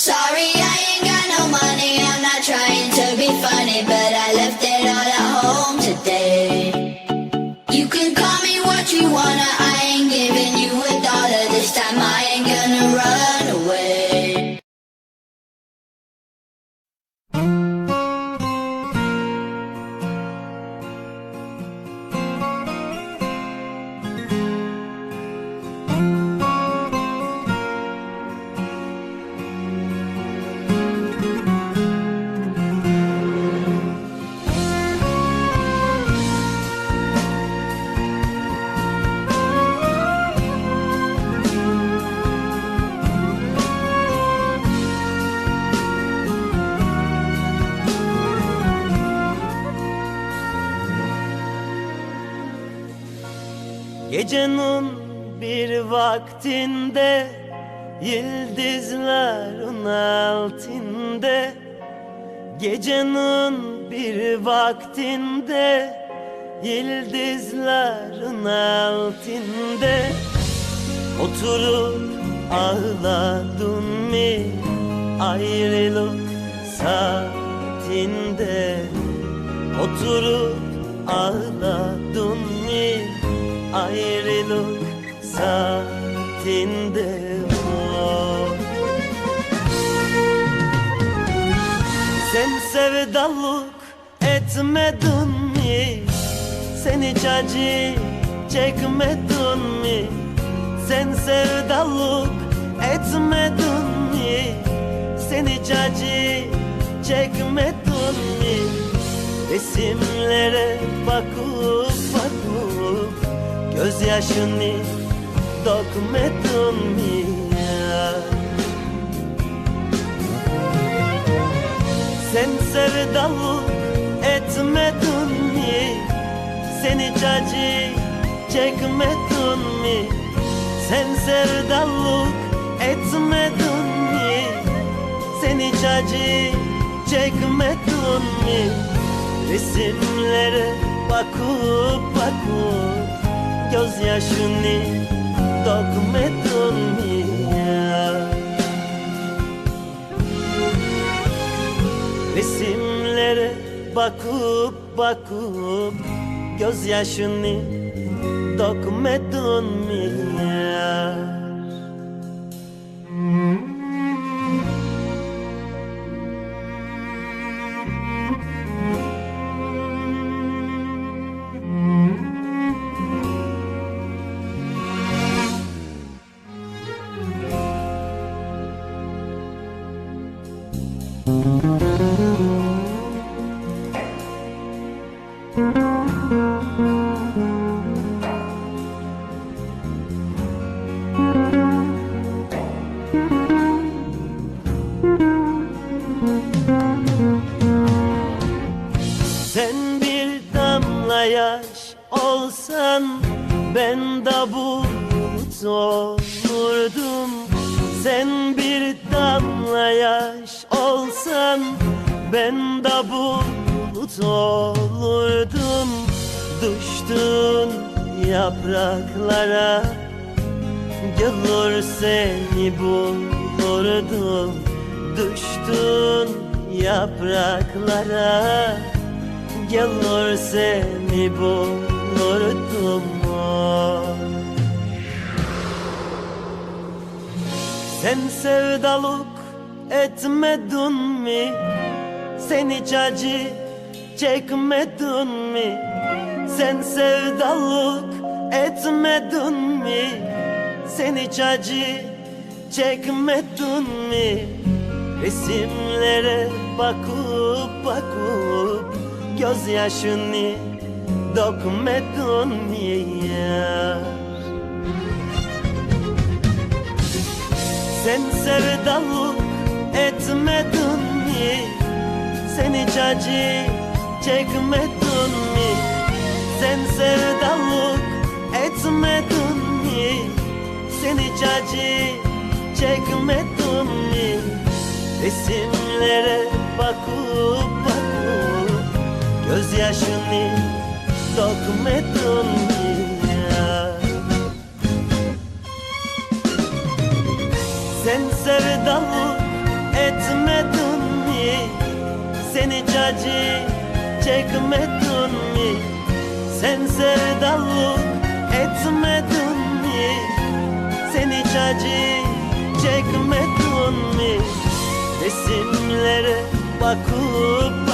Sorry, I Gecenin bir vaktinde Yıldızların altında Gecenin bir vaktinde Yıldızların altında Oturup ağladın mı? Ayrılık saatinde. Oturup ağladın mı ayrılık saatinde oh. Sen sevdalık etmedin mi? Sen hiç acı çekmedin mi? Sen sevdalık etmedin mi? Sen hiç acı çekmedin mi? Resimlere bakıp bakıp Gözyaşını dökmedin mi ya? Sen sevdalık etmedin mi? Sen hiç acı çekmedin mi? Sen sevdalık etmedin mi? Sen hiç acı çekmedin mi? Resimlere bakıp bakıp Gözyaşını dökmedin mi ya? Resimlere bakıp bakıp Gözyaşını dökmedin mi Sen bir damla yaş olsan ben de bulut olurdum Sen bir damla ben de bulut olurdum Düştün yapraklara Gelir seni bulurdum Düştün yapraklara Gelir seni bulurdum oh. Sen sevdalık etmedin mi? Sen hiç acı çekmedin mi? Sen sevdalık etmedin mi? Sen hiç acı çekmedin mi? Resimlere bakıp bakıp Gözyaşını dökmedin mi ya? Sen sevdalık etmedin mi? Sen hiç acı çekmedin mi? Sen sevdalık etmedin mi? Sen hiç çekmedin mi? Resimlere bakıp bakıp Gözyaşını dökmedin mi? Sen sevdalık Sen hiç acı çekmedin mi? Sen sevdalık etmedin mi? Sen hiç acı çekmedin mi? Resimlere bakıp